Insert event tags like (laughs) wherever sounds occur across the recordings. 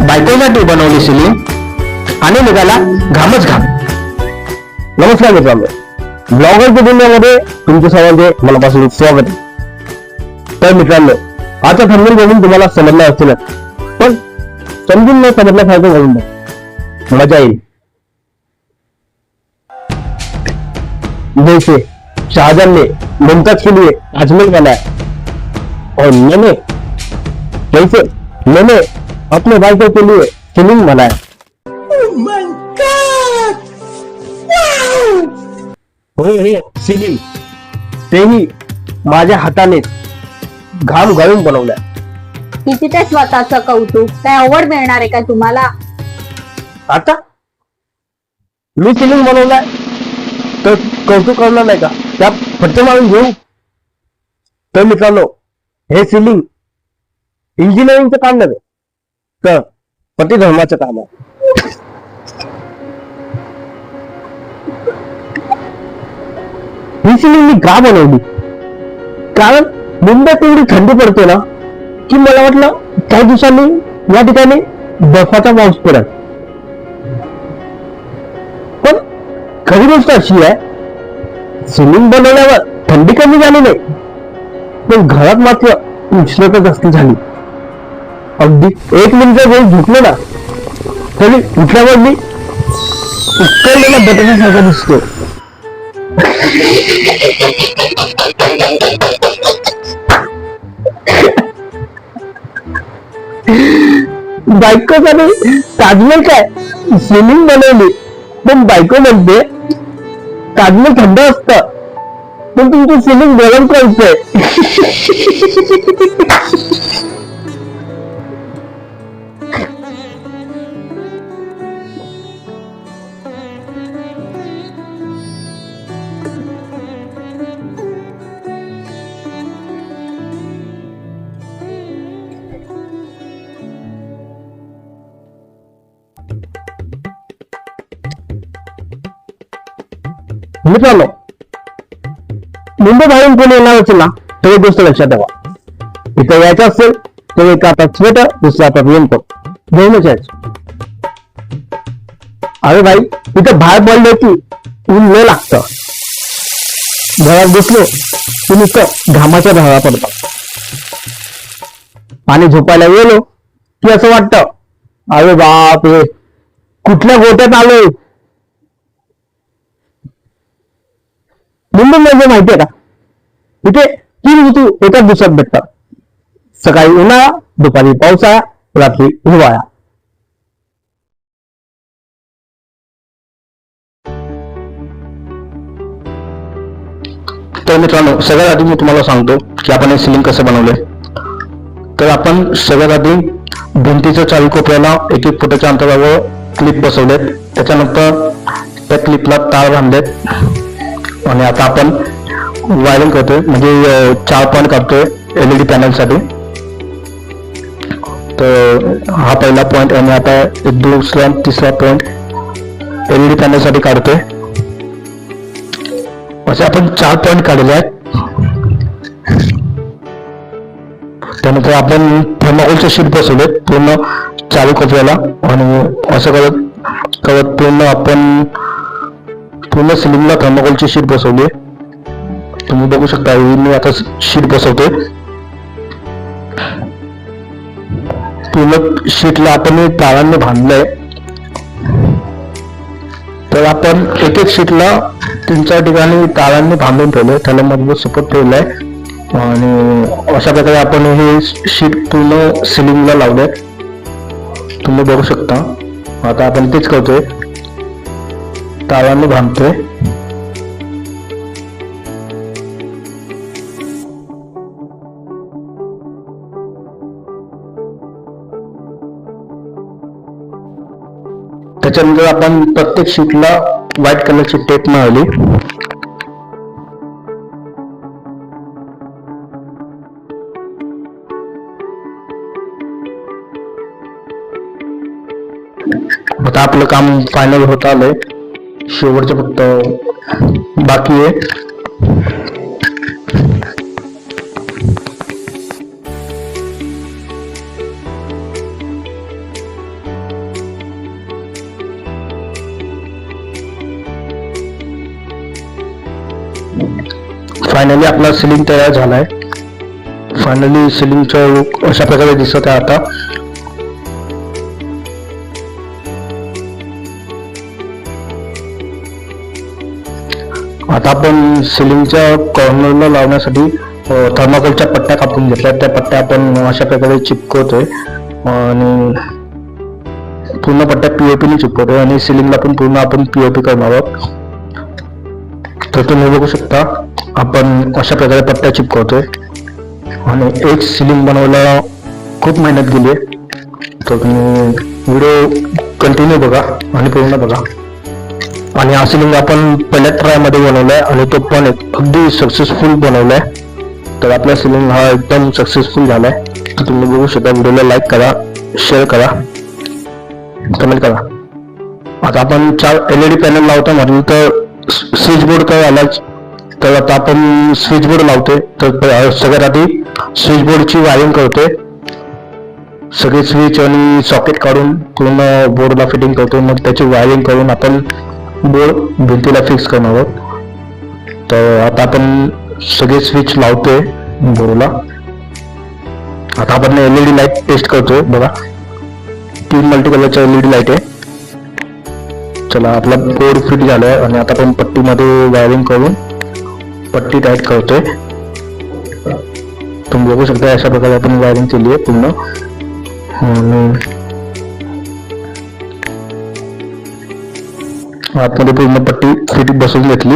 बायकोसाठी बनवली सिलिंग आणि निघाला घामच घाम. नमस्कार मित्रांनो. ब्लॉगरच्या दुनियामध्ये तुमच्या सर्वांचे मनापासून स्वागत. तर मित्रांनो आता थंबनेल बघून तुम्हाला समजलं असतीलच पण समजून नाही समजल्यासारखं बघून बघ. मजा येईल. जैसे शाहजहान ने मुमताज के लिए अजमेर बनाया. और मैंने जैसे मैंने अपने भाई के लिए फिल्म बनाया हे सिलिंग तेही माझ्या हाताने घाम घालून बनवल्या. किती ते स्वतःचं कौतुक काय आवड मिळणार आहे का तुम्हाला? आता? मी सिलिंग बनवलाय तर कौतुक करणार नाही का? त्या फटके मारून घेऊ तर मित्रांनो हे सिलिंग इंजिनिअरिंगचं काम नव्हे. तर पती काम आहे. ही मी का बनवली? कारण मुंबईत एवढी थंडी पडते ना की मला वाटलं काही दिवसांनी या ठिकाणी बर्फाचा पाऊस पडत पण खरी गोष्ट अशी आहे स्विमिंग बनवल्यावर थंडी कमी झाली नाही पण घरात मात्र उष्णता जास्त झाली. अगदी एक मिनिट वेळ झुकलो ना. तरी उठल्यावर मी उकळलेल्या बटाट्यासारखा दिसतो. बायको बायकोसाठी ताजमहल काय? सिलिंग बनवली. पण बायको म्हणते ताजमहल थंड असत. पण तुमचं सिलिंग गरम करतोय. (laughs) मित्रांनो मुंबई बाहेरून कोणी येणार असेल ना तर एक गोष्ट लक्षात ठेवा. इथं यायचं असेल तर एका हातात स्वेटर दुसऱ्या हातात रेनकोट दोनच यायचं अरे भाई इथं बाहेर पडले की ऊन न लागतं. घरात बसलो की नुसतं घामाच्या धारा पडतात. आणि झोपायला गेलो की असं वाटतं अरे बाप रे कुठल्या गोट्यात आलोय? मुंबई म्हणजे माहितीये का? इथे तीन ऋतू एकाच दिवसात भेटतात. सकाळी उन्हाळा दुपारी पावसाळा रात्री हिवाळा. तर मित्रांनो सगळ्यात आधी मी तुम्हाला सांगतो की आपण हे सिलिंग कसं बनवलंय. तर आपण सगळ्यात आधी भिंतीच्या चारी कोपऱ्याला एक एक फुटाच्या अंतरावर क्लिप बसवलेत. त्याच्यानंतर त्या क्लिपला तार बांधलेत. आणि आता आपण वायरिंग करतोय. म्हणजे चार पॉईंट काढतोय एलईडी पॅनलसाठी तर हा पहिला पॉईंट आणि आता एक दुसरा तिसरा पॉईंट एलईडी पॅनलसाठी काढतोय. असे आपण चार पॉईंट काढले आहेत. त्यानंतर आपण थर्माकोलचे शीट बसवले पूर्ण चालू कोपऱ्याला आणि असं करत करत पूर्ण आपण पूर्ण सिलिंगला थर्माकोलची शीट बसवली. तुम्ही बघू शकता मी आता शीट बसवतोय. पूर्ण शीटला आपण तारांनी बांधलंय तर आपण एक एक शीटला तीन चार ठिकाणी तारांनी बांधून ठेवलंय. त्याला मजबूत सपोर्ट ठेवलाय. आणि अशा प्रकारे आपण हे शीट पूर्ण सिलिंगला लावलंय. तुम्ही बघू शकता. आता आपण तेच करतोय. तारांनी बांधतोय. त्याच्यानंतर आपण प्रत्येक शीटला व्हाईट कलरची टेप मिळाली आता आपलं काम फायनल होत आलंय. शेवटचं फक्त बाकी आहे. फायनली आपला सिलिंग तयार झाला आहे फायनली सिलिंगचा लुक अशा प्रकारे दिसत आहे आता. आता आपण सिलिंगच्या कॉर्नरला लावण्यासाठी थर्माकोलच्या पट्ट्या कापून घेतल्या. त्या पट्ट्या आपण अशा प्रकारे चिपकवतोय. आणि पूर्ण पट्ट्या पीओपीने चिपकवतोय आणि सिलिंगला पण पूर्ण आपण पीओपी करणार आहोत. तर तुम्ही बघू शकता आपण अशा प्रकारे पट्ट्या चिपकवतोय. आणि एक सिलिंग बनवायला खूप मेहनत गेली आहे. तर तुम्ही व्हिडिओ कंटिन्यू बघा आणि पूर्ण बघा. आणि हा सिलिंग आपण पहिल्या ट्रायमध्ये बनवलाय आणि तो पण एक अगदी सक्सेसफुल बनवलाय. तर आपला सिलिंग हा एकदम सक्सेसफुल झालाय. तर तुम्ही बघू शकता व्हिडिओला लाईक करा शेअर करा कमेंट करा. आता आपण चार एलईडी पॅनल लावतो म्हटलं तर स्विच बोर्ड तर आलाच. तर आता आपण स्विच बोर्ड लावतोय. तर सगळ्यात आधी स्विच बोर्डची वायरिंग करतोय. सगळे स्विच आणि सॉकेट काढून पूर्ण बोर्डला फिटिंग करतो मग त्याची वायरिंग करून आपण बोर्ड भिंतीला फिक्स करणार आहोत. तर आता आपण सगळे स्विच लावतोय बोर्डला. आता आपण एलईडी लाइट टेस्ट करतोय बघा. तीन मल्टी कलरच्या एलईडी लाइट आहे. चला आपला बोर्ड फिट झालाय आणि आता आपण पट्टीमध्ये वायरिंग करून पट्टी टाईट करतोय. तुम्ही बघू शकता अशा प्रकारे आपण वायरिंग केली आहे पूर्ण. आतमध्ये पूर्ण पट्टी फिट बसून घेतली.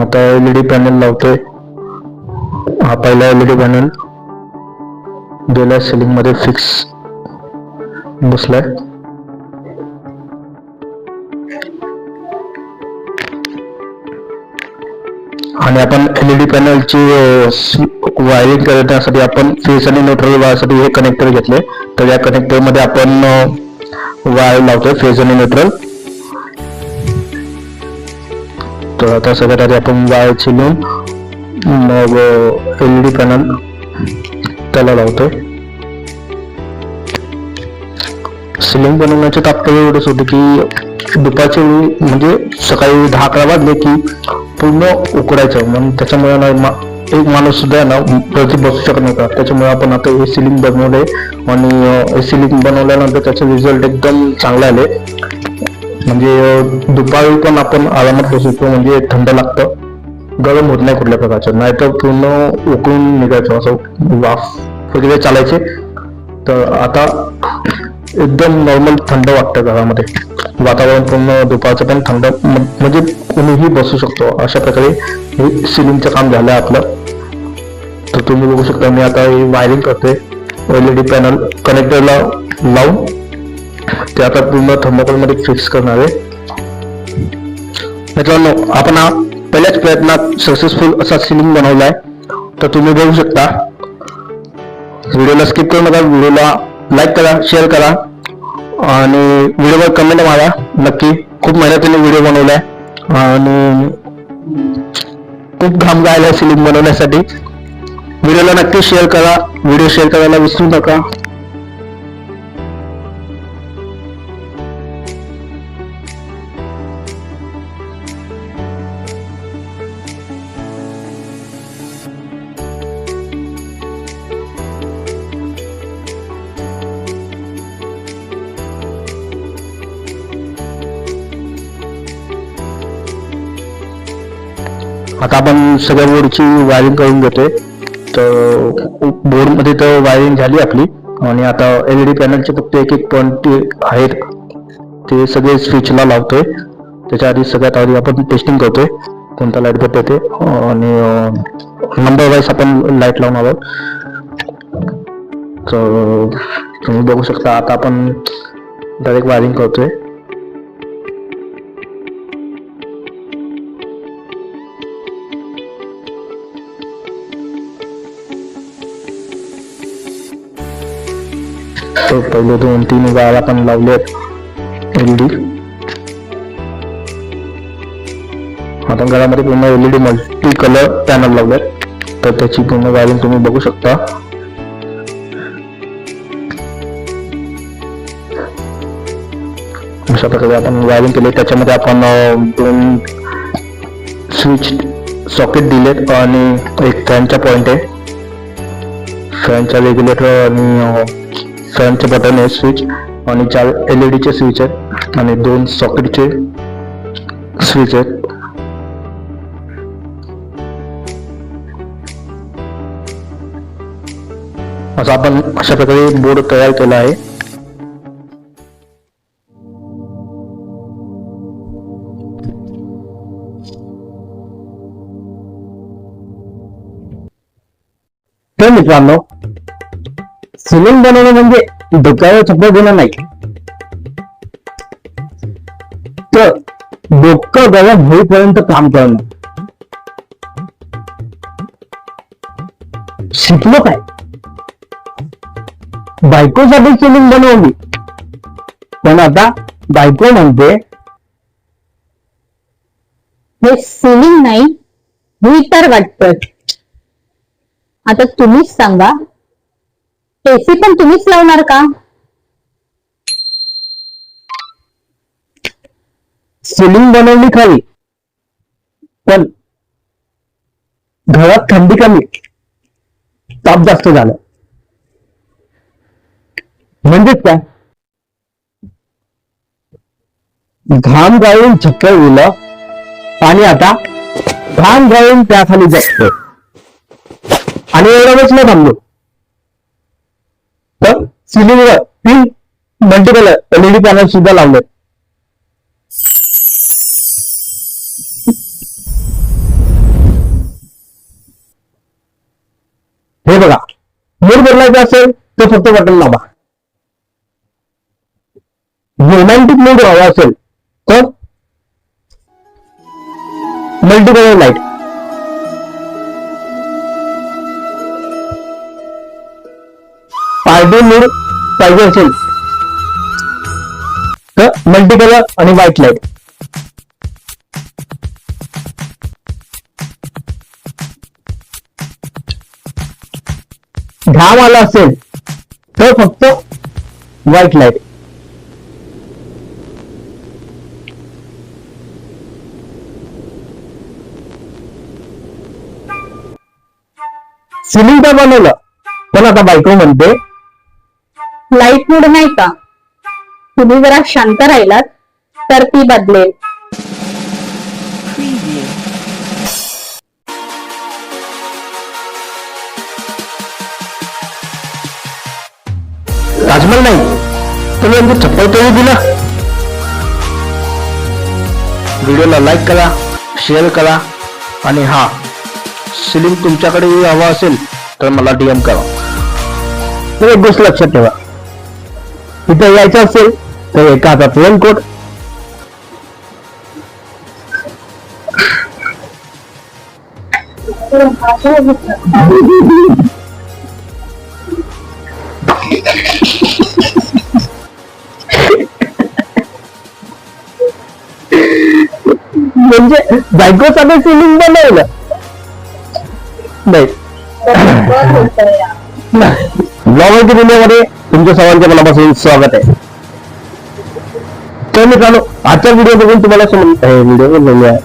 आता एलईडी पॅनल लावतोय. हा पहिला एलईडी पॅनल. गेल्या सिलिंगमध्ये फिक्स बसलाय. आणि आपण एलईडी पॅनलची वायरिंग करण्यासाठी आपण फेस आणि न्यूट्रल वायरसाठी हे कनेक्टर घेतले. तर या कनेक्टरमध्ये आपण वाय लावतोय फेज आणि न्यूट्रल तर आता सगळ्यात आधी आपण वाय चिलून मग एलईडी पॅनल त्याला लावतोय. सिलिंग बनवण्याचे तात्पर्य एवढंच होतं की दुपारच्या वेळी म्हणजे सकाळी दहा अकरा वाजले की पूर्ण उकडायचं. म्हणून त्याच्यामुळे एक माणूस सुद्धा ना वरती बसू शकत नव्हता. त्याच्यामुळे आपण आता ए सी लिंक बनवलंय. आणि ए सी लिंक बनवल्यानंतर त्याचे रिझल्ट एकदम चांगले आले. म्हणजे दुपारी पण आपण आरामात बसू शकतो म्हणजे थंड लागतं. गरम होत नाही कुठल्या प्रकारचं. नाहीतर पूर्ण उकळून निघायचं. असं वाफ वगैरे चालायचे. तर आता एकदम नॉर्मल थंड वाटतं घरामध्ये. वातावरण पूर्ण दुपारचं पण थंड म्हणजे कोणीही बसू शकतो. अशा प्रकारे हे सिलिंगचं काम झालं आपलं. तर तुम्ही बघू शकता मी आता हे वायरिंग करते एल ई डी पॅनल कनेक्टरला लावून ते आता पूर्ण थर्मोकॉलमध्ये फिक्स करणार आहे. मित्रांनो आपण हा पहिल्याच प्रयत्नात सक्सेसफुल असा सिलिंग बनवलाय तर तुम्ही बघू शकता. व्हिडिओला स्किप करू नका. व्हिडिओला लाईक करा शेअर करा. आणि व्हिडिओवर कमेंट मारा नक्की. खूप मेहनतीने व्हिडिओ बनवलाय. आणि खूप घाम गायला सिलिंग बनवण्यासाठी. व्हिडिओला नक्की शेअर करा. व्हिडिओ शेअर करायला विसरू नका. आता आपण सगळ्या बोर्डची वायरिंग करून घेतोय. तर बोर्डमध्ये तर वायरिंग झाली आपली. आणि आता एलईडी पॅनलचे फक्त एक एक पॉईंट आहेत. ते सगळे स्विचला लावतोय. त्याच्या आधी सगळ्यात आधी आपण टेस्टिंग करतोय. कोणता लाइट बट ते. आणि नंबर वाईज आपण लाइट लावून आहोत. तर तुम्ही बघू शकता आता आपण डायरेक्ट वायरिंग करतोय. तर पहिले दोन तीन वायर आपण लावलेत. एलईडी आता घरामध्ये पूर्ण एलईडी मल्टी कलर पॅनल लावलेत. तर त्याची पूर्ण वायरिंग तुम्ही बघू शकता. अशा प्रकारे आपण वायरिंग केले. त्याच्यामध्ये आपण दोन स्विच सॉकेट दिलेत आणि एक फॅनचा पॉइंट आहे. फॅनचा रेग्युलेटर आणि करंटचे बटन आहे स्विच आणि चार एल ई डीचे स्विच आहेत. आणि दोन सॉकेटचे स्विच आहेत. असं आपण अशा प्रकारे बोर्ड तयार केला आहे. तर मित्रांनो सिलिंग बनवणं म्हणजे डोक्यावर चप्पल देणं नाही. तर डोकं गरम होईपर्यंत काम करणं. शिकलो काय? बायकोसाठी सिलिंग बनवली. पण आता बायको म्हणते हे सिलिंग नाही हीटर वाटत आता तुम्हीच सांगा एसी पण तुम्हीच लावणार का? सिलिंग बनवली खाली. पण घरात थंडी कमी. ताप जास्त झालं. म्हणजेच काय? घाम गाळून चक्कर गेलं आणि आता घाम गाळून त्याखाली जगतो आणि एवढ्याच नाही थांबलो. तर सिलिंगवर तीन मल्टिपल एलईडी पॅनल सुद्धा लावले. हे बघा. मूड बदलायचा असेल तर फक्त बटन लावा. रोमॅन्टिक मूड हवा असेल तर मल्टिपल लाइट पार्टी मूड पाहिजे असेल तर मल्टीकलर आणि व्हाईट लाइट घाम आला असेल तर फक्त व्हाईट लाइट सिलिंग तर बनवलं. पण आता बायको म्हणते लाइट मूड नाही का? तुम्ही जरा शांत राहिलात तर ती बदलेल. राजमल ताजमहल नाही तुम्ही अगदी चप्पल तरी दिला. व्हिडिओला लाईक करा शेअर करा आणि हा सिलिंग तुमच्याकडे हवा असेल तर मला डीएम करा. तुम्ही एक गोष्ट लक्षात ठेवा. इथं यायचं असेल तर एका हातात रेनकोट म्हणजे बायकोसाठी सिलिंग बनवलं नाही ब्लॉगरच्या दुनियामध्ये तुमच्या सर्वांच्या मनापासून स्वागत आहे. तर मित्रांनो आजचा व्हिडिओ बघून तुम्हाला व्हिडिओ आहे